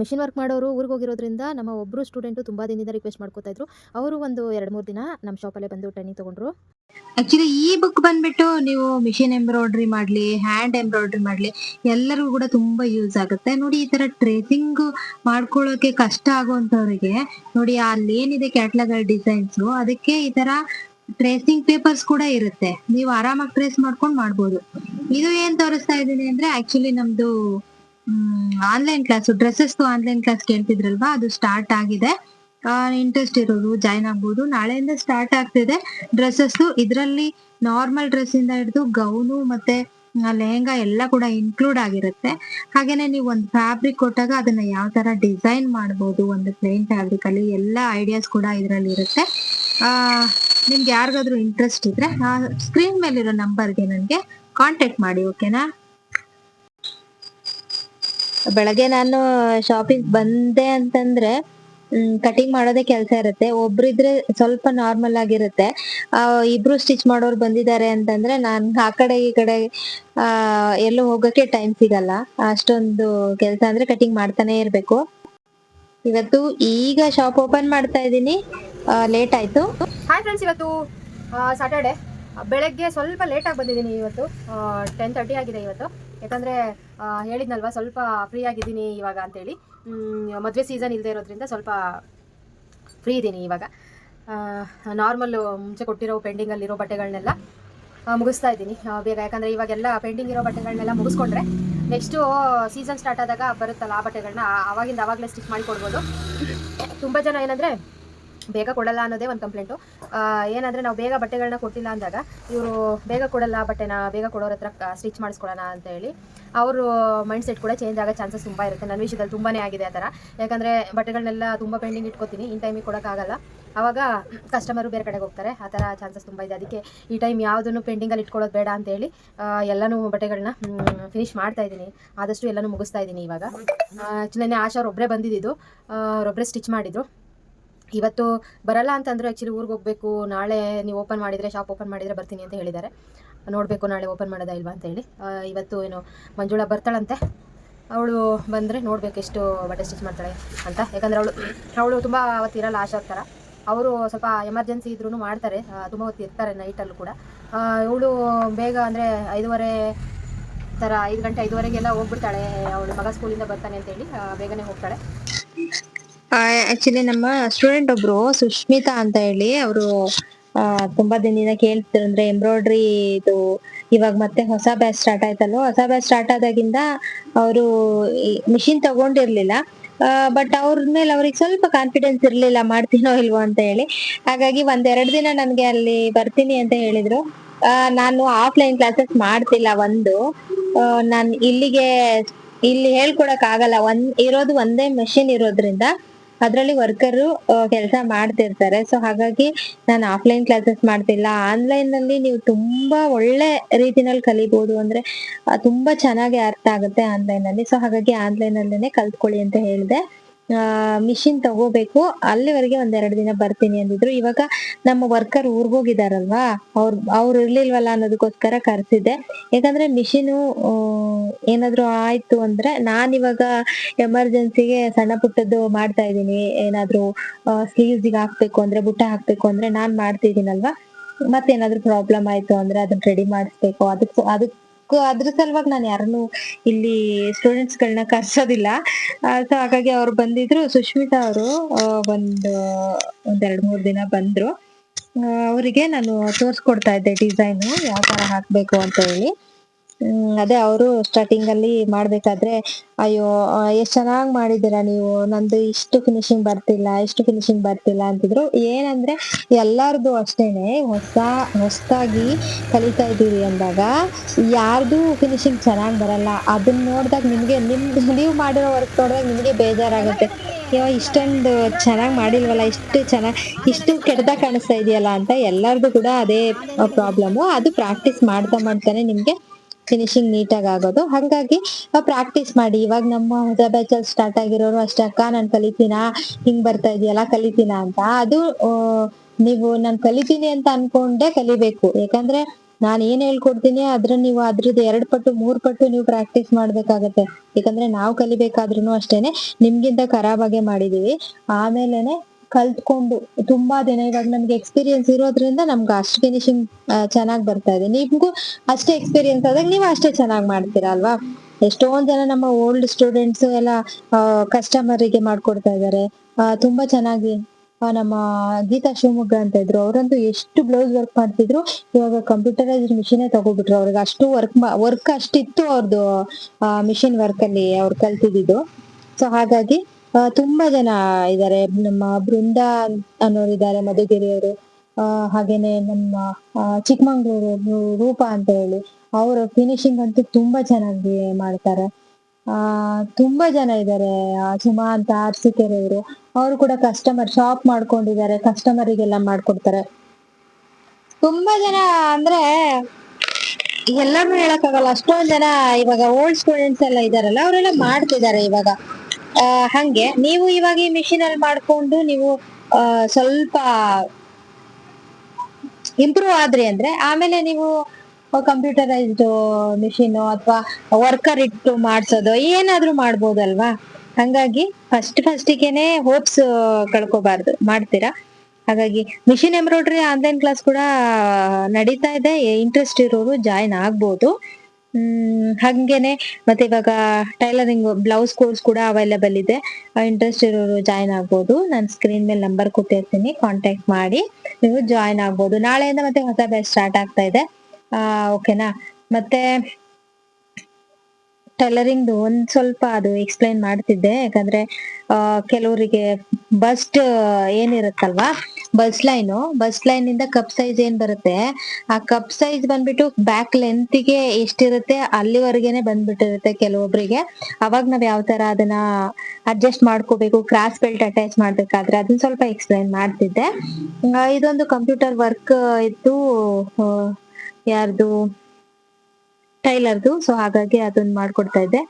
Machine work ಮಾಡೋರು ಊರಿಗೆ ಹೋಗಿರೋದ್ರಿಂದ ನಮ್ಮ ಒಬ್ಬರು ಸ್ಟೂಡೆಂಟು ತುಂಬ ದಿನದಿಂದ ರಿಕ್ವೆಸ್ಟ್ ಮಾಡ್ಕೋತಾ ಇದ್ರು. ಅವರು ಒಂದು ಎರಡು ಮೂರು ದಿನ ನಮ್ಮ ಶಾಪಲ್ಲೇ ಬಂದು ಟ್ರೈನಿಂಗ್ ತೊಗೊಂಡ್ರು. ಆಕ್ಚುಲಿ ಈ ಬುಕ್ ಬಂದ್ಬಿಟ್ಟು ನೀವು ಮಿಷಿನ್ ಎಂಬ್ರಾಯ್ಡ್ರಿ ಮಾಡ್ಲಿ ಹ್ಯಾಂಡ್ ಎಂಬ್ರಾಯ್ಡ್ರಿ ಮಾಡ್ಲಿ, ಎಲ್ಲರಿಗೂ ಕೂಡ ತುಂಬಾ ಯೂಸ್ ಆಗುತ್ತೆ. ನೋಡಿ, ಈ ತರ ಟ್ರೇಸಿಂಗ್ ಮಾಡ್ಕೊಳ್ಳೋಕೆ ಕಷ್ಟ ಆಗುವಂತವ್ರಿಗೆ ನೋಡಿ ಅಲ್ಲಿ ಏನಿದೆ ಕ್ಯಾಟ್ಲಾಗ್ ಡಿಸೈನ್ಸ್ ಅದಕ್ಕೆ ಈ ತರ ಟ್ರೇಸಿಂಗ್ ಪೇಪರ್ಸ್ ಕೂಡ ಇರುತ್ತೆ. ನೀವು ಆರಾಮಾಗಿ ಟ್ರೇಸ್ ಮಾಡ್ಕೊಂಡು ಮಾಡ್ಬೋದು. ಇದು ಏನ್ ತೋರಿಸ್ತಾ ಇದೀನಿ ಅಂದ್ರೆ ಆಕ್ಚುಲಿ ನಮ್ದು online class dresses online class ಕೇಳ್ತಿದ್ರಲ್ವಾ? ಅದು ಸ್ಟಾರ್ಟ್ ಆಗಿದೆ. ಇಂಟ್ರೆಸ್ಟ್ ಇರೋರು ಜಾಯ್ನ್ ಆಗ್ಬೋದು. ನಾಳೆಯಿಂದ ಸ್ಟಾರ್ಟ್ ಆಗ್ತಿದೆ. ಡ್ರೆಸ್ಸಸ್ ಇದರಲ್ಲಿ ನಾರ್ಮಲ್ ಡ್ರೆಸ್ ಇಂದ ಹಿಡಿದು ಗೌನು ಮತ್ತೆ ಆ, ಲೆಹಂಗಾ ಎಲ್ಲ ಕೂಡ ಇನ್ಕ್ಲೂಡ್ ಆಗಿರುತ್ತೆ. ಹಾಗೇನೆ ನೀವು ಒಂದು ಫ್ಯಾಬ್ರಿಕ್ ಕೊಟ್ಟಾಗ ಅದನ್ನ ಯಾವ ತರ ಡಿಸೈನ್ ಮಾಡ್ಬೋದು ಒಂದು ಪ್ಲೇನ್ ಫ್ಯಾಬ್ರಿಕ್ ಅಲ್ಲಿ ಎಲ್ಲ ಐಡಿಯಾಸ್ ಕೂಡ ಇದರಲ್ಲಿ ಇರುತ್ತೆ. ಆ ನಿಮ್ಗೆ ಯಾರಿಗಾದ್ರೂ ಇಂಟ್ರೆಸ್ಟ್ ಇದ್ರೆ ಸ್ಕ್ರೀನ್ ಮೇಲಿರೋ ನಂಬರ್ಗೆ ನನಗೆ ಕಾಂಟ್ಯಾಕ್ಟ್ ಮಾಡಿ ಓಕೆನಾ ಬೆಳಗ್ಗೆ ನಾನು ಶಾಪಿಂಗ್ ಬಂದೆ ಅಂತಂದ್ರೆ ಕಟಿಂಗ್ ಮಾಡೋದೇ ಕೆಲಸ ಇರುತ್ತೆ. ಒಬ್ರಿದ್ರೆ ಸ್ವಲ್ಪ ನಾರ್ಮಲ್ ಆಗಿರುತ್ತೆ. ಇಬ್ರು ಸ್ಟಿಚ್ ಮಾಡೋರು ಬಂದಿದ್ದಾರೆ ಅಂತಂದ್ರೆ ನಾನ್ ಆ ಕಡೆ ಈ ಕಡೆ, ಆ, ಎಲ್ಲೂ ಹೋಗಕ್ಕೆ ಟೈಮ್ ಸಿಗಲ್ಲ. ಅಷ್ಟೊಂದು ಕೆಲಸ ಅಂದ್ರೆ ಕಟಿಂಗ್ ಮಾಡ್ತಾನೆ ಇರ್ಬೇಕು. ಇವತ್ತು ಈಗ ಶಾಪ್ ಓಪನ್ ಮಾಡ್ತಾ ಇದ್ದೀನಿ. ಲೇಟ್ ಆಯ್ತು. ಹಾಯ್ ಫ್ರೆಂಡ್ಸ್ ಇವತ್ತು ಸಾಟರ್ಡೆ ಬೆಳಗ್ಗೆ ಸ್ವಲ್ಪ ಲೇಟಾಗಿ ಬಂದಿದ್ದೀನಿ ಇವತ್ತು. ಟೆನ್ ತರ್ಟಿ ಆಗಿದೆ ಇವತ್ತು. ಯಾಕಂದರೆ ಹೇಳಿದ್ನಲ್ವ, ಸ್ವಲ್ಪ ಫ್ರೀ ಆಗಿದ್ದೀನಿ ಇವಾಗ ಅಂತೇಳಿ. ಮದುವೆ ಸೀಸನ್ ಇಲ್ಲದೆ ಇರೋದ್ರಿಂದ ಸ್ವಲ್ಪ ಫ್ರೀ ಇದ್ದೀನಿ ಇವಾಗ. ನಾರ್ಮಲ್ಲು ಮುಂಚೆ ಕೊಟ್ಟಿರೋ ಪೆಂಡಿಂಗಲ್ಲಿರೋ ಬಟ್ಟೆಗಳನ್ನೆಲ್ಲ ಮುಗಿಸ್ತಾ ಇದ್ದೀನಿ. ಬೇಗ, ಯಾಕಂದರೆ ಇವಾಗೆಲ್ಲ ಪೆಂಡಿಂಗ್ ಇರೋ ಬಟ್ಟೆಗಳನ್ನೆಲ್ಲ ಮುಗಿಸ್ಕೊಂಡ್ರೆ ನೆಕ್ಸ್ಟು ಸೀಸನ್ ಸ್ಟಾರ್ಟ್ ಆದಾಗ ಬರುತ್ತಲ್ಲ ಆ ಬಟ್ಟೆಗಳನ್ನ ಆವಾಗಿಂದ ಆವಾಗಲೇ ಸ್ಟಿಚ್ ಮಾಡಿ ಕೊಡ್ಬೋದು. ತುಂಬ ಜನ ಏನಂದರೆ ಬೇಗ ಕೊಡಲ್ಲ ಅನ್ನೋದೇ ಒಂದು ಕಂಪ್ಲೇಂಟು ಏನಂದರೆ ನಾವು ಬೇಗ ಬಟ್ಟೆಗಳನ್ನ ಕೊಟ್ಟಿಲ್ಲ ಅಂದಾಗ ಇವರು ಬೇಗ ಕೊಡಲ್ಲ, ಬಟ್ಟೆನ ಬೇಗ ಕೊಡೋರ ಹತ್ರ ಸ್ಟಿಚ್ ಮಾಡಿಸ್ಕೊಳ್ಳೋಣ ಅಂತ ಹೇಳಿ ಅವರು ಮೈಂಡ್ ಸೆಟ್ ಕೂಡ ಚೇಂಜ್ ಆಗೋ ಚಾನ್ಸಸ್ ತುಂಬ ಇರುತ್ತೆ. ನನ್ನ ವಿಷಯದಲ್ಲಿ ತುಂಬಾ ಆಗಿದೆ ಆ ಥರ. ಯಾಕಂದರೆ ಬಟ್ಟೆಗಳನ್ನೆಲ್ಲ ತುಂಬ ಪೆಂಡಿಂಗ್ ಇಟ್ಕೋತೀನಿ. ಇನ್ ಟೈಮಿಗೆ ಕೊಡೋಕ್ಕಾಗಲ್ಲ ಆವಾಗ ಕಸ್ಟಮರು ಬೇರೆ ಕಡೆಗೆ ಹೋಗ್ತಾರೆ. ಆ ಥರ ಚಾನ್ಸಸ್ ತುಂಬ ಇದೆ. ಅದಕ್ಕೆ ಈ ಟೈಮ್ ಯಾವುದನ್ನು ಪೆಂಡಿಂಗಲ್ಲಿ ಇಟ್ಕೊಳ್ಳೋದು ಬೇಡ ಅಂತೇಳಿ ಎಲ್ಲನೂ ಬಟ್ಟೆಗಳನ್ನ ಫಿನಿಶ್ ಮಾಡ್ತಾ ಇದ್ದೀನಿ. ಆದಷ್ಟು ಎಲ್ಲನೂ ಮುಗಿಸ್ತಾ ಇದ್ದೀನಿ ಇವಾಗ. ನೆನ್ನೆ ಆಶಾ ಅವ್ರೊಬ್ಬರೇ ಬಂದಿದ್ದು ಅವರೊಬ್ಬರೇ ಸ್ಟಿಚ್ ಮಾಡಿದರು. ಇವತ್ತು ಬರಲ್ಲ ಅಂತಂದ್ರೆ ಆ್ಯಕ್ಚುಲಿ ಊರಿಗೆ ಹೋಗಬೇಕು, ನಾಳೆ ನೀವು ಓಪನ್ ಮಾಡಿದರೆ ಶಾಪ್ ಓಪನ್ ಮಾಡಿದರೆ ಬರ್ತೀನಿ ಅಂತ ಹೇಳಿದ್ದಾರೆ. ನೋಡಬೇಕು ನಾಳೆ ಓಪನ್ ಮಾಡೋದಾ ಇಲ್ವಾ ಅಂತ ಹೇಳಿ. ಇವತ್ತು ಏನು ಮಂಜುಳ ಬರ್ತಾಳಂತೆ. ಅವಳು ಬಂದರೆ ನೋಡಬೇಕು ಎಷ್ಟು ಬಟ್ಟೆ ಸ್ಟಿಚ್ ಮಾಡ್ತಾಳೆ ಅಂತ. ಯಾಕಂದರೆ ಅವಳು ಅವಳು ತುಂಬ ಅವತ್ತು ಇರಲ್ಲ ಆಶಾ ಅವರು ಸ್ವಲ್ಪ ಎಮರ್ಜೆನ್ಸಿ ಇದ್ರೂ ಮಾಡ್ತಾರೆ. ತುಂಬ ಹೊತ್ತು ಇರ್ತಾರೆ ನೈಟಲ್ಲೂ ಕೂಡ. ಇವಳು ಬೇಗ ಅಂದರೆ ಐದೂವರೆ ಥರ, ಐದು ಗಂಟೆ ಐದುವರೆಗೆಲ್ಲ ಹೋಗ್ಬಿಡ್ತಾಳೆ. ಅವಳು ಮಗ ಸ್ಕೂಲಿಂದ ಬರ್ತಾನೆ ಅಂತೇಳಿ ಬೇಗನೆ ಹೋಗ್ತಾಳೆ. ಆಕ್ಚುಲಿ ನಮ್ಮ ಸ್ಟೂಡೆಂಟ್ ಒಬ್ರು ಸುಷ್ಮಿತಾ ಅಂತ ಹೇಳಿ ಅವರು ತುಂಬಾ ದಿನದಿಂದ ಕೇಳ್ತಿದ್ರು ಅಂದ್ರೆ ಎಂಬ್ರಾಯ್ಡ್ರಿ ಇದು ಇವಾಗ ಮತ್ತೆ ಹೊಸ ಬ್ಯಾಚ್ ಸ್ಟಾರ್ಟ್ ಆಯ್ತಲ್ವ? ಹೊಸ ಬ್ಯಾಚ್ ಸ್ಟಾರ್ಟ್ ಆದಾಗಿಂದ ಅವರು ಮಿಷಿನ್ ತಗೊಂಡಿರ್ಲಿಲ್ಲ. ಬಟ್ ಅವ್ರ ಮೇಲೆ ಅವ್ರಿಗೆ ಸ್ವಲ್ಪ ಕಾನ್ಫಿಡೆನ್ಸ್ ಇರ್ಲಿಲ್ಲ, ಮಾಡ್ತೀನೋ ಇಲ್ವೋ ಅಂತ ಹೇಳಿ. ಹಾಗಾಗಿ ಒಂದೆರಡು ದಿನ ನನ್ಗೆ ಅಲ್ಲಿ ಬರ್ತೀನಿ ಅಂತ ಹೇಳಿದ್ರು. ನಾನು ಆಫ್ಲೈನ್ ಕ್ಲಾಸಸ್ ಮಾಡ್ತಿಲ್ಲ ಒಂದು. ನಾನು ಇಲ್ಲಿಗೆ, ಇಲ್ಲಿ ಹೇಳ್ಕೊಡಕ್ ಆಗಲ್ಲ ಒಂದ್, ಇರೋದು ಒಂದೇ ಮೆಷಿನ್ ಇರೋದ್ರಿಂದ ಅದ್ರಲ್ಲಿ ವರ್ಕರು ಕೆಲಸ ಮಾಡ್ತಿರ್ತಾರೆ. ಸೊ ಹಾಗಾಗಿ ನಾನು ಆಫ್ಲೈನ್ ಕ್ಲಾಸಸ್ ಮಾಡ್ತಿಲ್ಲ. ಆನ್ಲೈನ್ನಲ್ಲಿ ನೀವು ತುಂಬಾ ಒಳ್ಳೆ ರೀತಿನಲ್ಲಿ ಕಲಿಬಹುದು ಅಂದ್ರೆ ತುಂಬಾ ಚೆನ್ನಾಗಿ ಅರ್ಥ ಆಗುತ್ತೆ ಆನ್ಲೈನ್ ಅಲ್ಲಿ. ಸೊ ಹಾಗಾಗಿ ಆನ್ಲೈನ್ ಅಲ್ಲೇನೆ ಕಲ್ತ್ಕೊಳ್ಳಿ ಅಂತ ಹೇಳಿದೆ. ಮಿಷಿನ್ ತಗೋಬೇಕು. ಅಲ್ಲಿವರೆಗೆ ಒಂದೆರಡು ದಿನ ಬರ್ತೀನಿ ಅಂದಿದ್ರು. ಇವಾಗ ನಮ್ಮ ವರ್ಕರ್ ಊರ್ಗೋಗಿದಾರಲ್ವಾ ಅವ್ರ, ಅವ್ರು ಇರ್ಲಿಲ್ವಲ್ಲ ಅನ್ನೋದಕ್ಕೋಸ್ಕರ ಕರ್ಸಿದ್ದೆ. ಯಾಕಂದ್ರೆ ಮಿಷಿನು ಏನಾದ್ರು ಆಯ್ತು ಅಂದ್ರೆ ನಾನ್ ಇವಾಗ ಎಮರ್ಜೆನ್ಸಿಗೆ ಸಣ್ಣ ಪುಟ್ಟದ್ದು ಮಾಡ್ತಾ ಇದೀನಿ ಏನಾದ್ರು ಸ್ಲೀವ್ಸ್ಗೆ ಹಾಕ್ಬೇಕು ಅಂದ್ರೆ, ಬುಟ್ಟ ಹಾಕ್ಬೇಕು ಅಂದ್ರೆ ನಾನ್ ಮಾಡ್ತಿದ್ದೀನಲ್ವಾ? ಮತ್ತೇನಾದ್ರೂ ಪ್ರಾಬ್ಲಮ್ ಆಯ್ತು ಅಂದ್ರೆ ಅದನ್ನ ರೆಡಿ ಮಾಡಿಸ್ಬೇಕು. ಅದಕ್ ಅದಕ್ಕೂ ಅದ್ರ ಸಲುವಾಗಿ ನಾನು ಯಾರನ್ನು ಇಲ್ಲಿ ಸ್ಟೂಡೆಂಟ್ಸ್ ಗಳನ್ನ ಕರ್ಸೋದಿಲ್ಲ. ಸೊ ಹಾಗಾಗಿ ಅವ್ರು ಬಂದಿದ್ರು. ಸುಶ್ಮಿತಾ ಅವರು ಒಂದು, ಒಂದ್ ಎರಡ್ ಮೂರ್ ದಿನ ಬಂದ್ರು. ಅವರಿಗೆ ನಾನು ತೋರ್ಸ್ಕೊಡ್ತಾ ಇದ್ದೆ ಡಿಸೈನ್ ಯಾವ ತರ ಹಾಕ್ಬೇಕು ಅಂತ ಹೇಳಿ. ಹ್ಮ್, ಅದೇ ಅವರು ಸ್ಟಾರ್ಟಿಂಗ್ ಅಲ್ಲಿ ಮಾಡ್ಬೇಕಾದ್ರೆ ಅಯ್ಯೋ ಎಷ್ಟ್ ಚೆನ್ನಾಗ್ ಮಾಡಿದೀರಾ ನೀವು? ನಂದು ಇಷ್ಟು ಫಿನಿಶಿಂಗ್ ಬರ್ತಿಲ್ಲ ಇಷ್ಟು ಫಿನಿಶಿಂಗ್ ಬರ್ತಿಲ್ಲ ಅಂತಿದ್ರು. ಏನಂದ್ರೆ ಎಲ್ಲಾರ್ದು ಅಷ್ಟೇನೆ ಹೊಸ ಹೊಸದಾಗಿ ಕಲಿತಾ ಇದ್ದೀವಿ ಅಂದಾಗ ಯಾರ್ದು ಫಿನಿಶಿಂಗ್ ಚೆನ್ನಾಗ್ ಬರಲ್ಲ. ಅದನ್ನ ನೋಡ್ದಾಗ ನಿಮ್ಗೆ ನಿಮ್ ನೀವು ಮಾಡಿರೋ ವರ್ಕ್ ನೋಡಿದಾಗ ನಿಮ್ಗೆ ಬೇಜಾರಾಗುತ್ತೆ. ಅಯ್ಯೋ ಇಷ್ಟೊಂದು ಚೆನ್ನಾಗ್ ಮಾಡಿಲ್ವಲ್ಲ ಇಷ್ಟು ಚೆನ್ನಾಗ್ ಇಷ್ಟು ಕೆಟ್ಟದಾಗ ಕಾಣಿಸ್ತಾ ಇದೆಯಲ್ಲ ಅಂತ ಎಲ್ಲಾರ್ದು ಕೂಡ ಅದೇ ಪ್ರಾಬ್ಲಮ್ ಅದು ಪ್ರಾಕ್ಟೀಸ್ ಮಾಡ್ತಾ ಮಾಡ್ತಾನೆ ನಿಮ್ಗೆ ಫಿನಿಶಿಂಗ್ ನೀಟಾಗಿ ಆಗೋದು. ಹಾಗಾಗಿ ಪ್ರಾಕ್ಟೀಸ್ ಮಾಡಿ. ಇವಾಗ ನಮ್ಮ ಹೊಸ ಬ್ಯಾಚ್ ಅಲ್ಲಿ ಸ್ಟಾರ್ಟ್ ಆಗಿರೋರು ಅಷ್ಟೇ, ಅಕ್ಕ, ನಾನು ಕಲಿತೀನಾ? ಹಿಂಗ್ ಬರ್ತಾ ಇದೆಯಲ್ಲ, ಕಲಿತೀನಾ ಅಂತ. ಅದು ನೀವು ನಾನು ಕಲಿತೀನಿ ಅಂತ ಅನ್ಕೊಂಡೆ ಕಲಿಬೇಕು. ಯಾಕಂದ್ರೆ, ನಾನು ಏನ್ ಹೇಳ್ಕೊಡ್ತೀನಿ, ಅದ್ರ ನೀವು ಅದ್ರದ್ದು ಎರಡ್ ಪಟ್ಟು, ಮೂರ್ ಪಟ್ಟು ನೀವು ಪ್ರಾಕ್ಟೀಸ್ ಮಾಡ್ಬೇಕಾಗತ್ತೆ. ಯಾಕಂದ್ರೆ, ನಾವು ಕಲಿಬೇಕಾದ್ರೂ ಅಷ್ಟೇನೆ, ನಿಮ್ಗಿಂತ ಖರಾಬಾಗೆ ಮಾಡಿದೀವಿ. ಆಮೇಲೆನೆ ಕಲ್ತ್ಕೊಂಡು ತುಂಬಾ ದಿನ ಇವಾಗ ನಮ್ಗೆ ಎಕ್ಸ್ಪೀರಿಯನ್ಸ್ ಇರೋದ್ರಿಂದ ನಮ್ಗೆ ಅಷ್ಟು ಫಿನಿಶಿಂಗ್ ಚೆನ್ನಾಗ್ ಬರ್ತಾ ಇದೆ. ನಿಮ್ಗೂ ಅಷ್ಟೇ ಎಕ್ಸ್ಪೀರಿಯನ್ಸ್ ಆದಾಗ ನೀವು ಅಷ್ಟೇ ಚೆನ್ನಾಗ್ ಮಾಡ್ತೀರಾ ಅಲ್ವಾ? ಎಷ್ಟೊಂದ್ ಜನ ನಮ್ಮ ಓಲ್ಡ್ ಸ್ಟೂಡೆಂಟ್ಸ್ ಎಲ್ಲ ಕಸ್ಟಮರಿಗೆ ಮಾಡ್ಕೊಡ್ತಾ ಇದಾರೆ. ತುಂಬಾ ಚೆನ್ನಾಗಿ ನಮ್ಮ ಗೀತಾ ಶಿವಮೊಗ್ಗ ಅಂತ ಇದ್ರು, ಅವರಂತೂ ಎಷ್ಟು ಬ್ಲೌಸ್ ವರ್ಕ್ ಮಾಡ್ತಿದ್ರು, ಇವಾಗ ಕಂಪ್ಯೂಟರೈಸ್ಡ್ ಮಿಷಿನೇ ತಗೋಬಿಟ್ರು ಅವ್ರಿಗೆ. ಅಷ್ಟು ವರ್ಕ್ ವರ್ಕ್ ಅಷ್ಟಿತ್ತು ಅವ್ರದ್ದು ಮಿಷಿನ್ ವರ್ಕ್ ಅಲ್ಲಿ ಅವ್ರು ಕಲ್ತಿದ್ದು ಸೊ ಹಾಗಾಗಿ ತುಂಬಾ ಜನ ಇದಾರೆ. ನಮ್ಮ ಬೃಂದ ಅನ್ನೋರು ಇದಾರೆ ಮಧುಗಿರಿಯವರು. ಆ, ಹಾಗೇನೆ ನಮ್ಮ ಚಿಕ್ಕಮಂಗ್ಳೂರು ರೂಪ ಅಂತ ಹೇಳಿ ಅವರು ಫಿನಿಶಿಂಗ್ ಅಂತೂ ತುಂಬಾ ಚೆನ್ನಾಗಿ ಮಾಡ್ತಾರೆ. ಆ ತುಂಬಾ ಜನ ಇದಾರೆ. ಆ, ಸುಮಾ ಅಂತ ಅರಸೀಕೆರೆಯವರು ಅವರು ಕೂಡ ಕಸ್ಟಮರ್ ಶಾಪ್ ಮಾಡ್ಕೊಂಡಿದ್ದಾರೆ ಕಸ್ಟಮರಿಗೆಲ್ಲ ಮಾಡ್ಕೊಡ್ತಾರೆ. ತುಂಬಾ ಜನ ಅಂದ್ರೆ ಎಲ್ಲಾನು ಹೇಳಕ್ಕಾಗಲ್ಲ. ಅಷ್ಟೊಂದ್ ಜನ ಇವಾಗ ಓಲ್ಡ್ ಸ್ಟೂಡೆಂಟ್ಸ್ ಎಲ್ಲ ಇದಾರಲ್ಲ ಅವರೆಲ್ಲ ಮಾಡ್ತಿದ್ದಾರೆ ಇವಾಗ. ಹಂಗೆ. ನೀವು ಇವಾಗ ಈ ಮಿಷಿನ್ ಅಲ್ಲಿ ಮಾಡ್ಕೊಂಡು ನೀವು ಸ್ವಲ್ಪ ಇಂಪ್ರೂವ್ ಆದ್ರಿ ಅಂದ್ರೆ, ಆಮೇಲೆ ನೀವು ಕಂಪ್ಯೂಟರೈಸ್ಡ್ ಮಿಷಿನ್ ಅಥವಾ ವರ್ಕರ್ ಇಟ್ಟು ಮಾಡಿಸೋದು, ಏನಾದ್ರೂ ಮಾಡ್ಬೋದಲ್ವಾ? ಹಂಗಾಗಿ ಫಸ್ಟ್ ಫಸ್ಟಿಗೆನೆ ಹೋಪ್ಸ್ ಕಳ್ಕೋಬಾರ್ದು, ಮಾಡ್ತೀರಾ? ಹಾಗಾಗಿ ಮಿಷಿನ್ ಎಂಬ್ರಾಯ್ಡ್ರಿ ಆನ್ಲೈನ್ ಕ್ಲಾಸ್ ಕೂಡ ನಡೀತಾ ಇದೆ ಇಂಟ್ರೆಸ್ಟ್ ಇರೋರು ಜಾಯಿನ್ ಆಗ್ಬೋದು. ಹ್ಮ್, ಹಂಗೇನೆ. ಮತ್ತೆ ಇವಾಗ ಟೈಲರಿಂಗ್ ಬ್ಲೌಸ್ ಕೋರ್ಸ್ ಕೂಡ ಅವೈಲೇಬಲ್ ಇದೆ. ಇಂಟ್ರೆಸ್ಟ್ ಇರೋರು ಜಾಯಿನ್ ಆಗ್ಬೋದು. ನಾನು ಸ್ಕ್ರೀನ್ ಮೇಲೆ ನಂಬರ್ ಕೊಟ್ಟಿರ್ತೀನಿ. ಕಾಂಟ್ಯಾಕ್ಟ್ ಮಾಡಿ ನೀವು ಜಾಯಿನ್ ಆಗ್ಬೋದು. ನಾಳೆಯಿಂದ ಮತ್ತೆ ಹೊಸ ಬ್ಯಾಚ್ ಸ್ಟಾರ್ಟ್ ಆಗ್ತಾ ಇದೆ. ಆ ಓಕೆನಾ ಮತ್ತೆ ಟೈಲರಿಂಗ್ದು ಒಂದ್ ಸ್ವಲ್ಪ ಅದು ಎಕ್ಸ್ಪ್ಲೈನ್ ಮಾಡ್ತಿದ್ದೆ. ಯಾಕಂದ್ರೆ ಕೆಲವರಿಗೆ ಬಸ್ಟ್ ಏನಿರುತ್ತಲ್ವಾ? ಬಸ್ ಲೈನ್ ಬಸ್ ಲೈನ್ ಇಂದ ಕಪ್ ಸೈಜ್ ಏನ್ ಬರುತ್ತೆ? ಆ ಕಪ್ ಸೈಜ್ ಬಂದ್ಬಿಟ್ಟು ಬ್ಯಾಕ್ ಲೆಂತ್ಗೆ ಎಷ್ಟಿರುತ್ತೆ? ಅಲ್ಲಿವರೆಗೆನೆ ಬಂದ್ಬಿಟ್ಟಿರುತ್ತೆ ಕೆಲವೊಬ್ರಿಗೆ. ಅವಾಗ ನಾವ್ ಯಾವ ತರ ಅದನ್ನ ಅಡ್ಜಸ್ಟ್ ಮಾಡ್ಕೋಬೇಕು ಕ್ರಾಸ್ ಬೆಲ್ಟ್ ಅಟ್ಯಾಚ್ ಮಾಡ್ಬೇಕಾದ್ರೆ ಅದನ್ನ ಸ್ವಲ್ಪ ಎಕ್ಸ್ಪ್ಲೈನ್ ಮಾಡ್ತಿದ್ದೆ. ಇದೊಂದು ಕಂಪ್ಯೂಟರ್ ವರ್ಕ್ ಆ, ಯಾರ್ದು? ಟೈಲರ್ದು ಸೊ ಹಾಗಾಗಿ ಅದನ್ನ ಮಾಡ್ಕೊಡ್ತಾ ಇದ್ದೆ.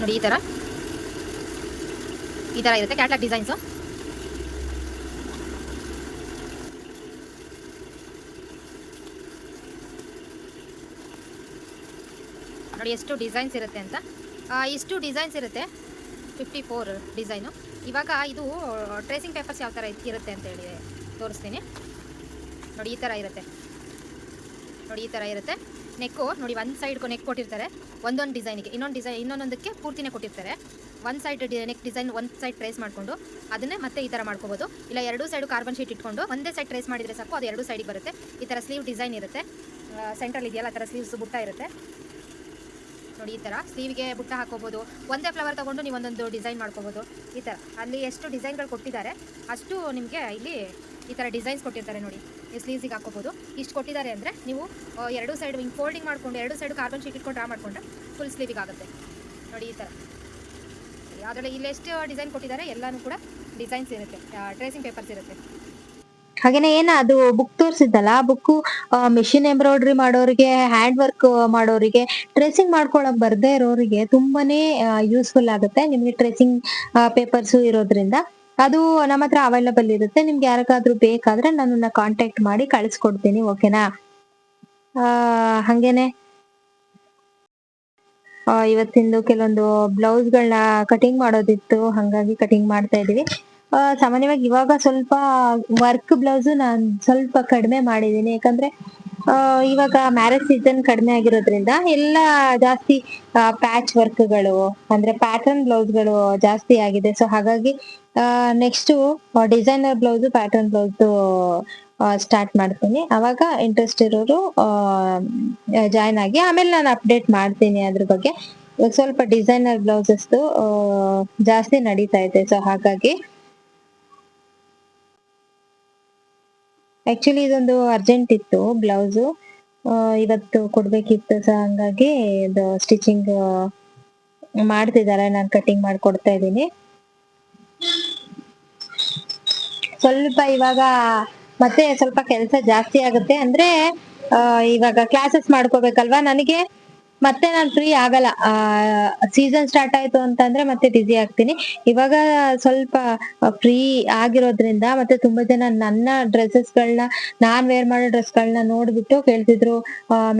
ನೋಡಿ ಈ ತರ. ಈ ತರ ಇರುತ್ತೆ ಕ್ಯಾಟ್ಲಾಗ್ ಡಿಸೈನ್ಸ್ ನೋಡಿ ಎಷ್ಟು ಡಿಸೈನ್ಸ್ ಇರುತ್ತೆ ಅಂತ. ಆ, ಇಷ್ಟು ಡಿಸೈನ್ಸ್ ಇರುತ್ತೆ. ಫಿಫ್ಟಿ ಫೋರ್ ಡಿಸೈನು ಇವಾಗ ಇದು ಟ್ರೇಸಿಂಗ್ ಪೇಪರ್ಸ್ ಯಾವ ಥರ ಇರುತ್ತೆ ಅಂತ ಹೇಳಿ ತೋರಿಸ್ತೀನಿ. ನೋಡಿ ಈ ಥರ ಇರುತ್ತೆ. ನೋಡಿ ಈ ಥರ ಇರುತ್ತೆ. ನೆಕ್ಕು, ನೋಡಿ ಒಂದು ಸೈಡ್ಗೂ ನೆಕ್ ಕೊಟ್ಟಿರ್ತಾರೆ. ಒಂದೊಂದು ಡಿಸೈನಿಗೆ ಇನ್ನೊಂದು ಡಿಸೈನ್ ಇನ್ನೊಂದಕ್ಕೆ ಪೂರ್ತಿನೇ ಕೊಟ್ಟಿರ್ತಾರೆ. ಒಂದು ಸೈಡ್ ನೆಕ್ ಡಿಸೈನ್ ಒಂದು ಸೈಡ್ ಟ್ರೇಸ್ ಮಾಡಿಕೊಂಡು ಅದನ್ನೇ ಮತ್ತೆ ಈ ಥರ ಮಾಡ್ಕೋಬೋದು. ಇಲ್ಲ, ಎರಡೂ ಸೈಡು ಕಾರ್ಬನ್ ಶೀಟ್ ಇಟ್ಕೊಂಡು ಒಂದೇ ಸೈಡ್ ಟ್ರೇಸ್ ಮಾಡಿದರೆ ಸಾಕು, ಅದು ಎರಡೂ ಸೈಡಿಗೆ ಬರುತ್ತೆ. ಈ ಥರ ಸ್ಲೀವ್ ಡಿಸೈನ್ ಇರುತ್ತೆ. ಸೆಂಟ್ರಲ್ ಇದೆಯಲ್ಲ, ಆ ಥರ ಸ್ಲೀವ್ಸ್ ಬುಟ್ಟ ಇರುತ್ತೆ. ನೋಡಿ, ಈ ಥರ ಸ್ಲೀವ್ಗೆ ಬುಟ್ಟ ಹಾಕೋಬೋದು ಒಂದೇ ಫ್ಲವರ್ ತೊಗೊಂಡು ನೀವು ಒಂದೊಂದು ಡಿಸೈನ್ ಮಾಡ್ಕೋಬೋದು. ಈ ಥರ ಅಲ್ಲಿ ಎಷ್ಟು ಡಿಸೈನ್ಗಳು ಕೊಟ್ಟಿದ್ದಾರೆ, ಅಷ್ಟು ನಿಮಗೆ ಇಲ್ಲಿ ಈ ಥರ ಡಿಸೈನ್ಸ್ ಕೊಟ್ಟಿರ್ತಾರೆ ನೋಡಿ. ನೀವು ಸ್ಲೀವ್ಸಿಗೆ ಹಾಕೋಬೋದು ಇಷ್ಟು ಕೊಟ್ಟಿದ್ದಾರೆ ಅಂದರೆ ನೀವು ಎರಡು ಸೈಡ್ ಹಿಂಗೆ ಫೋಲ್ಡಿಂಗ್ ಮಾಡ್ಕೊಂಡು, ಎರಡು ಸೈಡ್ ಕಾರ್ಬನ್ ಶೀಟ್ ಇಟ್ಕೊಂಡು ಡ್ರಾ ಮಾಡ್ಕೊಂಡ್ರೆ ಫುಲ್ ಸ್ಲೀವಿಗೆ ಆಗುತ್ತೆ. ನೋಡಿ ಈ ಥರ ಅದರಲ್ಲಿ ಇಲ್ಲೆಷ್ಟು ಡಿಸೈನ್ ಕೊಟ್ಟಿದ್ದಾರೆ, ಎಲ್ಲನೂ ಕೂಡ ಡಿಸೈನ್ಸ್ ಇರುತ್ತೆ. ಟ್ರೇಸಿಂಗ್ ಪೇಪರ್ಸ್ ಇರುತ್ತೆ. ಹಾಗೇನೆ ಏನ ಅದು ಬುಕ್ ತೋರಿಸಿದ್ದಲ್ಲ ಬುಕ್ ಮೆಷಿನ್ ಎಂಬ್ರಾಯ್ಡ್ರಿ ಮಾಡೋರಿಗೆ ಹ್ಯಾಂಡ್ ವರ್ಕ್ ಮಾಡೋರಿಗೆ ಟ್ರೇಸಿಂಗ್ ಮಾಡ್ಕೊಳಕ್ ಬರದೇ ಇರೋರಿಗೆ ತುಂಬಾನೇ ಯೂಸ್ಫುಲ್ ಆಗುತ್ತೆ. ನಿಮಗೆ ಟ್ರೇಸಿಂಗ್ ಪೇಪರ್ಸ್ ಇರೋದ್ರಿಂದ. ಅದು ನಮ್ಮ ಹತ್ರ ಅವೈಲಬಲ್ ಇರುತ್ತೆ. ನಿಮ್ಗೆ ಯಾರಿಗಾದ್ರೂ ಬೇಕಾದ್ರೆ ನನ್ನನ್ನ ಕಾಂಟ್ಯಾಕ್ಟ್ ಮಾಡಿ ಕಳಿಸ್ಕೊಡ್ತೀನಿ ಓಕೆನಾ ಹಂಗೇನೆ. ಇವತ್ತಿಂದು ಕೆಲವೊಂದು ಬ್ಲೌಸ್ಗಳನ್ನ ಕಟಿಂಗ್ ಮಾಡೋದಿತ್ತು, ಹಂಗಾಗಿ ಕಟಿಂಗ್ ಮಾಡ್ತಾ ಇದೀವಿ ಸಾಮಾನ್ಯವಾಗಿ ಇವಾಗ ಸ್ವಲ್ಪ ವರ್ಕ್ ಬ್ಲೌಸ್ ನಾನ್ ಸ್ವಲ್ಪ ಕಡಿಮೆ ಮಾಡಿದೀನಿ ಯಾಕಂದ್ರೆ ಇವಾಗ ಮ್ಯಾರೇಜ್ ಸೀಸನ್ ಕಡಿಮೆ ಆಗಿರೋದ್ರಿಂದ ಎಲ್ಲ ಜಾಸ್ತಿ ಪ್ಯಾಚ್ ವರ್ಕ್ಗಳು ಅಂದ್ರೆ ಪ್ಯಾಟರ್ನ್ ಬ್ಲೌಸ್ಗಳು ಜಾಸ್ತಿ ಆಗಿದೆ. ಸೊ ಹಾಗಾಗಿ next designer blouse pattern blouse start ಮಾಡ್ತೀನಿ. ಅವಾಗ ಇಂಟ್ರೆಸ್ಟ್ ಇರೋರು ಜಾಯ್ನ್ ಆಗಿ, ಆಮೇಲೆ ನಾನು ಅಪ್ಡೇಟ್ ಮಾಡ್ತೀನಿ ಅದ್ರ ಬಗ್ಗೆ. ಸ್ವಲ್ಪ ಡಿಸೈನರ್ ಬ್ಲೌಸಸ್ ಜಾಸ್ತಿ ನಡೀತಾ ಇದೆ ಸೊ ಹಾಗಾಗಿ. ಆಕ್ಚುಲಿ ಇದೊಂದು ಅರ್ಜೆಂಟ್ ಇತ್ತು ಬ್ಲೌಸು ಇವತ್ತು ಕೊಡ್ಬೇಕಿತ್ತು ಸೊ ಹಂಗಾಗಿ ಇದು ಸ್ಟಿಚಿಂಗ್ ಮಾಡ್ತಿದ್ದಾರೆ, ನಾನು ಕಟಿಂಗ್ ಮಾಡ್ಕೊಡ್ತಾ ಇದ್ದೀನಿ. ಸ್ವಲ್ಪ ಇವಾಗ ಮತ್ತೆ ಸ್ವಲ್ಪ ಕೆಲಸ ಜಾಸ್ತಿ ಆಗುತ್ತೆ. ಅಂದ್ರೆ ಇವಾಗ ಕ್ಲಾಸಸ್ ಮಾಡ್ಕೋಬೇಕಲ್ವಾ ನನಗೆ? ಮತ್ತೆ ನಾನು ಫ್ರೀ ಆಗಲ್ಲ. ಆ ಸೀಸನ್ ಸ್ಟಾರ್ಟ್ ಆಯ್ತು ಅಂತಂದ್ರೆ ಮತ್ತೆ ಬಿಸಿ ಆಗ್ತೀನಿ. ಇವಾಗ ಸ್ವಲ್ಪ ಫ್ರೀ ಆಗಿರೋದ್ರಿಂದ ಮತ್ತೆ ತುಂಬಾ ಜನ ನನ್ನ ಡ್ರೆಸ್ಸಸ್ ಗಳನ್ನ, ನಾನ್ ವೇರ್ ಮಾಡೋ ಡ್ರೆಸ್ ಗಳನ್ನ ನೋಡ್ಬಿಟ್ಟು ಕೇಳ್ತಿದ್ರು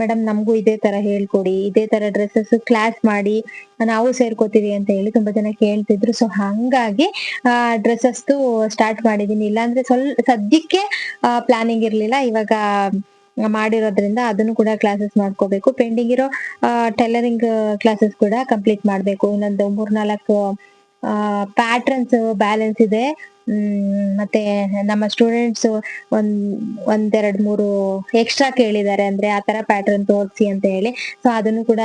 ಮೇಡಮ್ ನಮಗೂ ಇದೇ ತರ ಹೇಳ್ಕೊಡಿ, ಇದೇ ತರ ಡ್ರೆಸ್ಸಸ್ ಕ್ಲಾಸ್ ಮಾಡಿ ನಾವು ಸೇರ್ಕೋತೀವಿ ಅಂತ ಹೇಳಿ ತುಂಬಾ ಜನ ಕೇಳ್ತಿದ್ರು. ಸೊ ಹಂಗಾಗಿ ಡ್ರೆಸ್ಸಸ್ ಸ್ಟಾರ್ಟ್ ಮಾಡಿದೀನಿ. ಇಲ್ಲಾಂದ್ರೆ ಸ್ವಲ್ಪ, ಸದ್ಯಕ್ಕೆ ಪ್ಲಾನಿಂಗ್ ಇರ್ಲಿಲ್ಲ. ಇವಾಗ ಮಾಡಿರೋದ್ರಿಂದ ಅದನ್ನು ಕೂಡ ಕ್ಲಾಸಸ್ ಮಾಡ್ಕೋಬೇಕು. ಪೆಂಡಿಂಗ್ ಇರೋ ಟೈಲರಿಂಗ್ ಕ್ಲಾಸಸ್ ಕೂಡ ಕಂಪ್ಲೀಟ್ ಮಾಡಬೇಕು. ಇನ್ನೊಂದು ಮೂರ್ನಾಲ್ಕು ಪ್ಯಾಟ್ರನ್ಸ್ ಬ್ಯಾಲೆನ್ಸ್ ಇದೆ. ಮತ್ತೆ ನಮ್ಮ ಸ್ಟೂಡೆಂಟ್ಸ್ ಒಂದ್, ಒಂದೆರಡ್ ಮೂರು ಎಕ್ಸ್ಟ್ರಾ ಕೇಳಿದ್ದಾರೆ ಅಂದ್ರೆ ಆ ತರ ಪ್ಯಾಟರ್ನ್ ತೋರಿಸಿ ಅಂತ ಹೇಳಿ. ಸೊ ಅದನ್ನು ಕೂಡ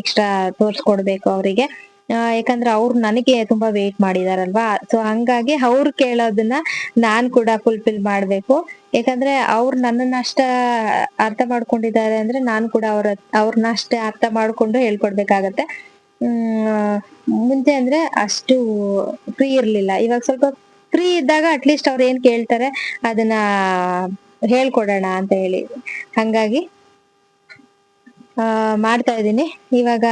ಎಕ್ಸ್ಟ್ರಾ ತೋರಿಸ್ಕೊಡ್ಬೇಕು ಅವರಿಗೆ. ಯಾಕಂದ್ರೆ ಅವ್ರು ನನಗೆ ತುಂಬಾ ವೇಟ್ ಮಾಡಿದಾರಲ್ವಾ? ಸೊ ಹಂಗಾಗಿ ಅವ್ರು ಕೇಳೋದನ್ನ ನಾನ್ ಕೂಡ ಫುಲ್ಫಿಲ್ ಮಾಡ್ಬೇಕು. ಯಾಕಂದ್ರೆ ಅವ್ರು ನನ್ನನ್ನ ಅಷ್ಟ ಅರ್ಥ ಮಾಡ್ಕೊಂಡಿದ್ದಾರೆ ಅಂದ್ರೆ ನಾನು ಕೂಡ ಅವ್ರ, ಅವ್ರನ್ನ ಅಷ್ಟೇ ಅರ್ಥ ಮಾಡ್ಕೊಂಡು ಹೇಳ್ಕೊಡ್ಬೇಕಾಗತ್ತೆ. ಹ್ಮ್ ಮುಂಚೆ ಅಂದ್ರೆ ಅಷ್ಟು ಫ್ರೀ ಇರ್ಲಿಲ್ಲ. ಇವಾಗ ಸ್ವಲ್ಪ ಫ್ರೀ ಇದ್ದಾಗ ಅಟ್ಲೀಸ್ಟ್ ಅವ್ರು ಏನ್ ಕೇಳ್ತಾರೆ ಅದನ್ನ ಹೇಳ್ಕೊಡೋಣ ಅಂತ ಹೇಳಿ. ಹಂಗಾಗಿ, ಆ, ಮಾಡ್ತಾ ಇದ್ದೀನಿ. ಇವಾಗ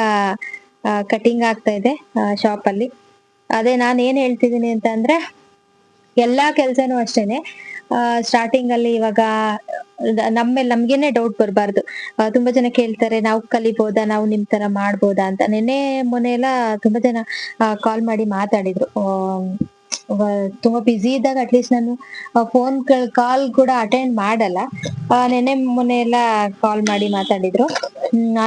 ಕಟಿಂಗ್ ಆಗ್ತಾ ಇದೆ ಶಾಪ್ ಅಲ್ಲಿ. ಅದೇ ನಾನು ಏನ್ ಹೇಳ್ತಿದ್ದೀನಿ ಅಂತ ಅಂದ್ರೆ ಎಲ್ಲಾ ಕೆಲ್ಸನೂ ಅಷ್ಟೇನೆ. ಸ್ಟಾರ್ಟಿಂಗ್ ಅಲ್ಲಿ ಇವಾಗ, ನಮ್ಮೇಲೆ ನಮ್ಗೇನೆ ಡೌಟ್ ಬರಬಾರ್ದು. ತುಂಬಾ ಜನ ಕೇಳ್ತಾರೆ, ನಾವು ಕಲಿಬೋದಾ? ನಾವು ನಿಮ್ ತರ ಮಾಡ್ಬೋದಾ? ಅಂತ. ನಿನ್ನೆ ಮೊನ್ನೆ ಎಲ್ಲ ತುಂಬಾ ಜನ ಕಾಲ್ ಮಾಡಿ ಮಾತಾಡಿದ್ರು. ತುಂಬಾ ಬಿಸಿ ಇದ್ದಾಗ ಅಟ್ಲೀಸ್ಟ್ ನಾನು ಫೋನ್ ಕಾಲ್ ಕೂಡ ಅಟೆಂಡ್ ಮಾಡಲ್ಲ. ನೆನೆ ಮೊನ್ನೆ ಎಲ್ಲ ಕಾಲ್ ಮಾಡಿ ಮಾತಾಡಿದ್ರು.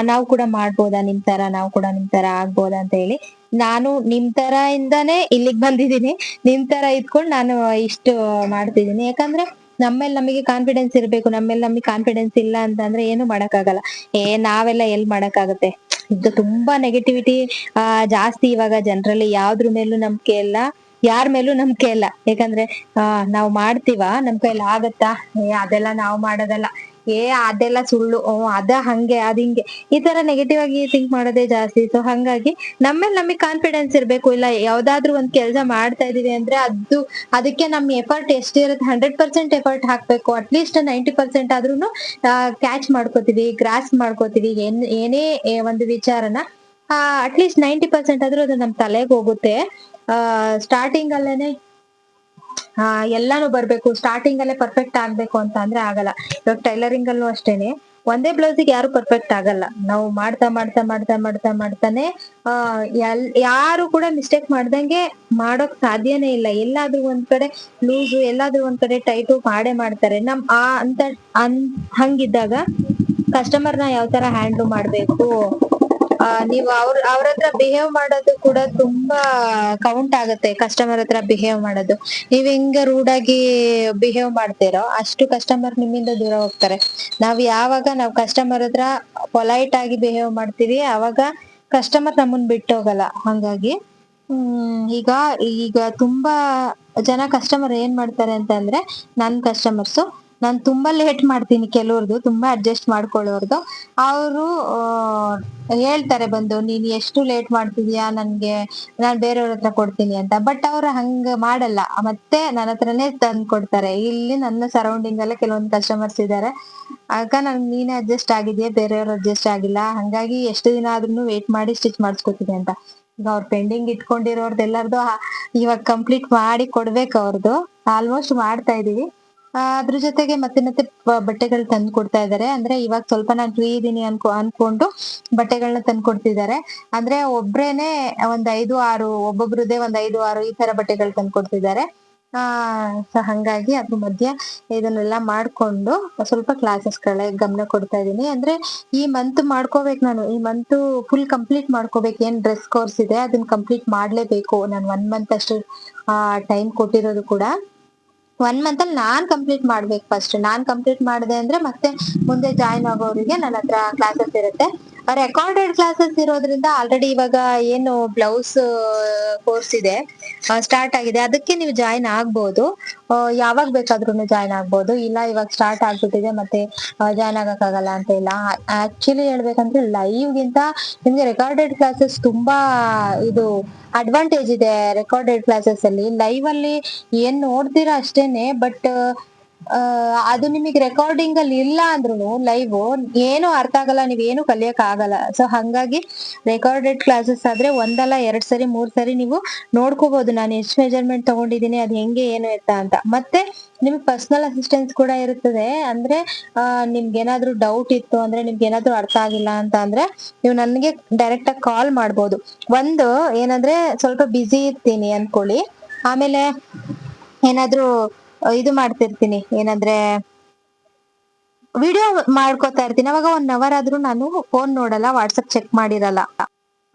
ನಾವು ಕೂಡ ಮಾಡ್ಬೋದಾ ನಿಮ್ ತರ, ನಾವು ಕೂಡ ನಿಮ್ ತರ ಆಗ್ಬೋದಾ ಅಂತ ಹೇಳಿ. ನಾನು ನಿಮ್ ತರ ಇಂದಾನೆ ಇಲ್ಲಿಗೆ ಬಂದಿದ್ದೀನಿ. ನಿಮ್ ತರ ಇದ್ಕೊಂಡು ನಾನು ಇಷ್ಟು ಮಾಡ್ತಿದ್ದೀನಿ. ಯಾಕಂದ್ರೆ ನಮ್ಮೇಲೆ ನಮಗೆ ಕಾನ್ಫಿಡೆನ್ಸ್ ಇರ್ಬೇಕು. ನಮ್ಮೇಲೆ ನಮಗೆ ಕಾನ್ಫಿಡೆನ್ಸ್ ಇಲ್ಲ ಅಂತಂದ್ರೆ ಏನು ಮಾಡಕ್ಕಾಗಲ್ಲ. ಏ, ನಾವೆಲ್ಲ ಎಲ್ ಮಾಡಕ್ಕಾಗತ್ತೆ? ಇದು ತುಂಬಾ ನೆಗೆಟಿವಿಟಿ ಆ, ಜಾಸ್ತಿ ಇವಾಗ ಜನರಲ್ಲಿ ಯಾವ್ದ್ರ ಮೇಲೂ ನಂಬಿಕೆ ಇಲ್ಲ. ಯಾರ ಮೇಲೂ ನಂಬಿಕೆ ಇಲ್ಲ. ಯಾಕಂದ್ರೆ, ಆ, ನಾವ್ ಮಾಡ್ತೀವ ನಮ್ ಕೈಲಿ ಆಗತ್ತಾ? ಏ, ಅದೆಲ್ಲ ನಾವ್ ಮಾಡೋದಲ್ಲ. ಏ, ಅದೆಲ್ಲ ಸುಳ್ಳು. ಓ, ಅದ ಹಂಗೆ, ಅದ್ ಹಿಂಗೆ. ಈ ತರ ನೆಗೆಟಿವ್ ಆಗಿ ಥಿಂಕ್ ಮಾಡೋದೇ ಜಾಸ್ತಿ. ಸೊ ಹಂಗಾಗಿ ನಮ್ಮೇಲೆ ನಮಗೆ ಕಾನ್ಫಿಡೆನ್ಸ್ ಇರ್ಬೇಕು. ಇಲ್ಲ, ಯಾವ್ದಾದ್ರು ಒಂದ್ ಕೆಲ್ಸ ಮಾಡ್ತಾ ಇದೀವಿ ಅಂದ್ರೆ ಅದು, ಅದಕ್ಕೆ ನಮ್ ಎಫರ್ಟ್ ಎಷ್ಟಿರುತ್ತೆ ಹಂಡ್ರೆಡ್ ಪರ್ಸೆಂಟ್ ಎಫರ್ಟ್ ಹಾಕ್ಬೇಕು. ಅಟ್ಲೀಸ್ಟ್ ನೈಂಟಿ ಪರ್ಸೆಂಟ್ ಆದ್ರೂನು ಕ್ಯಾಚ್ ಮಾಡ್ಕೋತೀವಿ ಗ್ರಾಸ್ ಮಾಡ್ಕೋತೀವಿ. ಏನ್, ಏನೇ ಒಂದು ವಿಚಾರನ ಅಟ್ಲೀಸ್ಟ್ ನೈಂಟಿ ಪರ್ಸೆಂಟ್ ಆದ್ರೂ ಅದು ನಮ್ ತಲೆಗೆ ಹೋಗುತ್ತೆ. ಆ ಸ್ಟಾರ್ಟಿಂಗ್ ಅಲ್ಲೇನೆ, ಆ, ಎಲ್ಲಾನು ಬರ್ಬೇಕು. ಸ್ಟಾರ್ಟಿಂಗ್ ಅಲ್ಲೇ ಪರ್ಫೆಕ್ಟ್ ಆಗ್ಬೇಕು ಅಂತ ಅಂದ್ರೆ ಆಗಲ್ಲ. ಇವಾಗ ಟೈಲರಿಂಗ್ ಅಲ್ಲೂ ಅಷ್ಟೇನೆ. ಒಂದೇ ಬ್ಲೌಸಿಗೆ ಯಾರು ಪರ್ಫೆಕ್ಟ್ ಆಗಲ್ಲ. ನಾವು ಮಾಡ್ತಾ ಮಾಡ್ತಾ ಮಾಡ್ತಾ ಮಾಡ್ತಾ, ಮಾಡ್ತಾನೆ, ಆ ಯಾರು ಕೂಡ ಮಿಸ್ಟೇಕ್ ಮಾಡ್ದಂಗೆ ಮಾಡೋಕ್ ಸಾಧ್ಯನೇ ಇಲ್ಲ. ಎಲ್ಲಾದ್ರೂ ಒಂದ್ ಕಡೆ ಲೂಸು ಎಲ್ಲಾದ್ರೂ ಒಂದ್ ಕಡೆ ಟೈಟು ಮಾಡೇ ಮಾಡ್ತಾರೆ. ನಮ್ ಆ, ಅಂತ, ಅನ್, ಹಂಗಿದ್ದಾಗ ಕಸ್ಟಮರ್ನ ಯಾವ ತರ ಹ್ಯಾಂಡಲ್ ಮಾಡ್ಬೇಕು? ನೀವು ಅವ್ರ ಅವ್ರ ಹತ್ರ ಬಿಹೇವ್ ಮಾಡೋದು ಕೂಡ ತುಂಬಾ ಕೌಂಟ್ ಆಗುತ್ತೆ ಕಸ್ಟಮರ್ ಹತ್ರ ಬಿಹೇವ್ ಮಾಡೋದು. ನೀವ್ ಹೆಂಗ ರೂಡ್ ಆಗಿ ಬಿಹೇವ್ ಮಾಡ್ತೀರೋ ಅಷ್ಟು ಕಸ್ಟಮರ್ ನಿಮ್ಮಿಂದ ದೂರ ಹೋಗ್ತಾರೆ. ನಾವ್ ಯಾವಾಗ ನಾವ್ ಕಸ್ಟಮರ್ ಹತ್ರ ಪೊಲೈಟ್ ಆಗಿ ಬಿಹೇವ್ ಮಾಡ್ತೀವಿ, ಅವಾಗ ಕಸ್ಟಮರ್ ನಮ್ಮನ್ ಬಿಟ್ಟು ಹೋಗಲ್ಲ. ಹಂಗಾಗಿ, ಹ್ಮ್, ಈಗ ಈಗ ತುಂಬಾ ಜನ ಕಸ್ಟಮರ್ ಏನ್ ಮಾಡ್ತಾರೆ ಅಂತಂದ್ರೆ ನನ್ ಕಸ್ಟಮರ್ಸ್ ನಾನ್ ತುಂಬಾ ಲೇಟ್ ಮಾಡ್ತೀನಿ ಕೆಲವ್ರದ್ದು ತುಂಬಾ ಅಡ್ಜಸ್ಟ್ ಮಾಡ್ಕೊಳ್ಳೋರ್ದು. ಅವರು ಹೇಳ್ತಾರೆ ಬಂದು, ನೀನ್ ಎಷ್ಟು ಲೇಟ್ ಮಾಡ್ತಿದ್ಯಾ? ನನ್ಗೆ, ನಾನ್ ಬೇರೆಯವ್ರ ಹತ್ರ ಕೊಡ್ತೀನಿ ಅಂತ. ಬಟ್ ಅವ್ರು ಹಂಗ ಮಾಡಲ್ಲ. ಮತ್ತೆ ನನ್ನ ಹತ್ರನೇ ತಂದ್ ಕೊಡ್ತಾರೆ. ಇಲ್ಲಿ ನನ್ನ ಸರೌಂಡಿಂಗ್ ಅಲ್ಲೇ ಕೆಲವೊಂದು ಕಸ್ಟಮರ್ಸ್ ಇದಾರೆ. ಆಗ ನನ್, ನೀನೇ ಅಡ್ಜಸ್ಟ್ ಆಗಿದ್ಯಾ? ಬೇರೆಯವ್ರು ಅಡ್ಜಸ್ಟ್ ಆಗಿಲ್ಲ. ಹಂಗಾಗಿ ಎಷ್ಟು ದಿನ ಆದ್ರೂ ವೇಟ್ ಮಾಡಿ ಸ್ಟಿಚ್ ಮಾಡಿಸ್ಕೊತೀನಿ ಅಂತ. ಈಗ ಅವ್ರ ಪೆಂಡಿಂಗ್ ಇಟ್ಕೊಂಡಿರೋರ್ದು ಎಲ್ಲಾರ್ದು ಇವಾಗ ಕಂಪ್ಲೀಟ್ ಮಾಡಿ ಕೊಡ್ಬೇಕು ಅವ್ರದ್ದು ಆಲ್ಮೋಸ್ಟ್ ಮಾಡ್ತಾ ಇದೀವಿ. ಅದ್ರ ಜೊತೆಗೆ ಮತ್ತೆ ಮತ್ತೆ ಬಟ್ಟೆಗಳು ತಂದು ಕೊಡ್ತಾ ಇದಾರೆ. ಅಂದ್ರೆ ಇವಾಗ ಸ್ವಲ್ಪ ನಾನು ಫ್ರೀ ಇದೀನಿ ಅನ್ಕೊ, ಅನ್ಕೊಂಡು ಬಟ್ಟೆಗಳನ್ನ ತಂದು ಕೊಡ್ತಿದ್ದಾರೆ ಅಂದ್ರೆ ಒಬ್ರೇನೆ ಒಂದ್ ಐದು, ಆರು, ಒಬ್ಬೊಬ್ರದೇ ಒಂದ್ ಐದು, ಆರು ಈ ತರ ಬಟ್ಟೆಗಳು ತಂದು ಕೊಡ್ತಿದ್ದಾರೆ ಆ, ಸೊ, ಹಂಗಾಗಿ ಅದ್ರ ಮಧ್ಯೆ ಇದನ್ನೆಲ್ಲ ಮಾಡ್ಕೊಂಡು ಸ್ವಲ್ಪ ಕ್ಲಾಸಸ್ಗಳ ಗಮನ ಕೊಡ್ತಾ ಇದೀನಿ. ಅಂದ್ರೆ ಈ ಮಂತ್ ಮಾಡ್ಕೋಬೇಕು ನಾನು. ಈ ಮಂತ್ ಫುಲ್ ಕಂಪ್ಲೀಟ್ ಮಾಡ್ಕೋಬೇಕು. ಏನ್ ಡ್ರೆಸ್ ಕೋರ್ಸ್ ಇದೆ ಅದನ್ನ ಕಂಪ್ಲೀಟ್ ಮಾಡ್ಲೇಬೇಕು. ನಾನು ಒನ್ ಮಂತ್ ಅಷ್ಟು ಟೈಮ್ ಕೊಟ್ಟಿರೋದು ಕೂಡ. ಒನ್ ಮಂತ್ ಅಲ್ಲಿ ನಾನ್ ಕಂಪ್ಲೀಟ್ ಮಾಡ್ಬೇಕು ಫಸ್ಟ್ ನಾನ್ ಕಂಪ್ಲೀಟ್ ಮಾಡಿದೆ ಅಂದ್ರೆ ಮತ್ತೆ ಮುಂದೆ ಜಾಯಿನ್ ಆಗೋರಿಗೆ ನನ್ನ ಹತ್ರ ಕ್ಲಾಸಸ್ ಇರುತ್ತೆ. ರೆಕಾರ್ಡೆಡ್ ಕ್ಲಾಸಸ್ ಇರೋದ್ರಿಂದ ಆಲ್ರೆಡಿ ಇವಾಗ ಏನು ಬ್ಲೌಸ್ ಕೋರ್ಸ್ ಇದೆ. ಸ್ಟಾರ್ಟ್ ಆಗಿದೆ. ಅದಕ್ಕೆ ನೀವು ಜಾಯಿನ್ ಆಗ್ಬೋದು. ಯಾವಾಗ ಬೇಕಾದ್ರೂ ಜಾಯಿನ್ ಆಗ್ಬೋದು. ಇಲ್ಲ, ಇವಾಗ ಸ್ಟಾರ್ಟ್ ಆಗ್ಬಿಟ್ಟಿದೆ, ಮತ್ತೆ ಜಾಯಿನ್ ಆಗಕ್ಕಾಗಲ್ಲ ಅಂತ ಇಲ್ಲ. ಆಕ್ಚುಲಿ ಹೇಳ್ಬೇಕಂದ್ರೆ ಲೈವ್ ಗಿಂತ ನಿಮ್ಗೆ ರೆಕಾರ್ಡೆಡ್ ಕ್ಲಾಸಸ್ ತುಂಬಾ, ಇದು ಅಡ್ವಾಂಟೇಜ್ ಇದೆ ರೆಕಾರ್ಡೆಡ್ ಕ್ಲಾಸಸ್ ಅಲ್ಲಿ. ಲೈವ್ ಅಲ್ಲಿ ಏನ್ ನೋಡ್ತೀರಾ ಅಷ್ಟೇನೆ ಬಟ್ ಅದು ನಿಮಗೆ ರೆಕಾರ್ಡಿಂಗ್ ಅಲ್ಲಿ ಇಲ್ಲ ಅಂದ್ರೂ ಲೈವ್ ಏನು ಅರ್ಥ ಆಗಲ್ಲ, ನೀವೇನು ಕಲಿಯಕ್ ಆಗಲ್ಲ. ಸೊ ಹಂಗಾಗಿ ರೆಕಾರ್ಡೆಡ್ ಕ್ಲಾಸಸ್ ಆದ್ರೆ ಒಂದಲ್ಲ, ಎರಡ್ ಸರಿ, ಮೂರ್ ಸರಿ ನೀವು ನೋಡ್ಕೋಬಹುದು ನಾನು ಎಷ್ಟು ಮೆಜರ್ಮೆಂಟ್ ತಗೊಂಡಿದ್ದೀನಿ, ಅದು ಹೆಂಗೆ, ಏನು ಎತ್ತ ಅಂತ. ಮತ್ತೆ ನಿಮ್ಗೆ ಪರ್ಸನಲ್ ಅಸಿಸ್ಟೆನ್ಸ್ ಕೂಡ ಇರುತ್ತದೆ ಅಂದ್ರೆ ನಿಮ್ಗೆ ಏನಾದ್ರೂ ಡೌಟ್ ಇತ್ತು ಅಂದ್ರೆ ನಿಮ್ಗೆ ಏನಾದ್ರೂ ಅರ್ಥ ಆಗಿಲ್ಲ ಅಂತ ಅಂದ್ರೆ ನೀವು ನನಗೆ ಡೈರೆಕ್ಟ್ ಆಗಿ ಕಾಲ್ ಮಾಡ್ಬೋದು. ಒಂದು ಏನಂದ್ರೆ ಸ್ವಲ್ಪ ಬ್ಯುಸಿ ಇರ್ತೀನಿ ಅನ್ಕೊಳ್ಳಿ ಆಮೇಲೆ ಏನಾದ್ರೂ ಇದು ಮಾಡ್ತಿರ್ತೀನಿ. ಏನಂದ್ರೆ ವಿಡಿಯೋ ಮಾಡ್ಕೋತಾ ಇರ್ತೀನಿ. ಅವಾಗ ಒನ್ ಅವರ್ ಆದ್ರೂ ನಾನು ಫೋನ್ ನೋಡಲ್ಲ ವಾಟ್ಸಪ್ ಚೆಕ್ ಮಾಡಿರಲ್ಲ.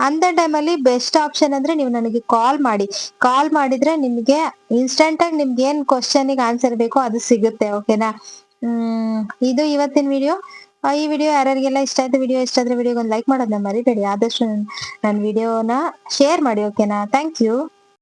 ಅಂತ ಟೈಮಲ್ಲಿ ಬೆಸ್ಟ್ ಆಪ್ಷನ್ ಅಂದ್ರೆ ನೀವು ನನಗೆ ಕಾಲ್ ಮಾಡಿ. ಕಾಲ್ ಮಾಡಿದ್ರೆ ನಿಮ್ಗೆ ಇನ್ಸ್ಟೆಂಟ್ ಆಗಿ ನಿಮ್ಗೆ ಏನ್ ಕ್ವಶನ್ ಆನ್ಸರ್ ಬೇಕೋ ಅದು ಸಿಗುತ್ತೆ ಓಕೆನಾ ಹ್ಮ್, ಇದು ಇವತ್ತಿನ ವಿಡಿಯೋ ಈ ವಿಡಿಯೋ ಯಾರ್ಯಾರಿಗೆಲ್ಲ ಇಷ್ಟ ಆಯ್ತು ವಿಡಿಯೋ ಇಷ್ಟ ಆದ್ರೆ ವಿಡಿಯೋಗೆ ಒಂದು ಲೈಕ್ ಮಾಡೋದನ್ನ ಮರಿಬೇಡಿ. ಆದಷ್ಟು ನನ್ನ ವಿಡಿಯೋನ ಶೇರ್ ಮಾಡಿ ಓಕೆನಾ ಥ್ಯಾಂಕ್ ಯು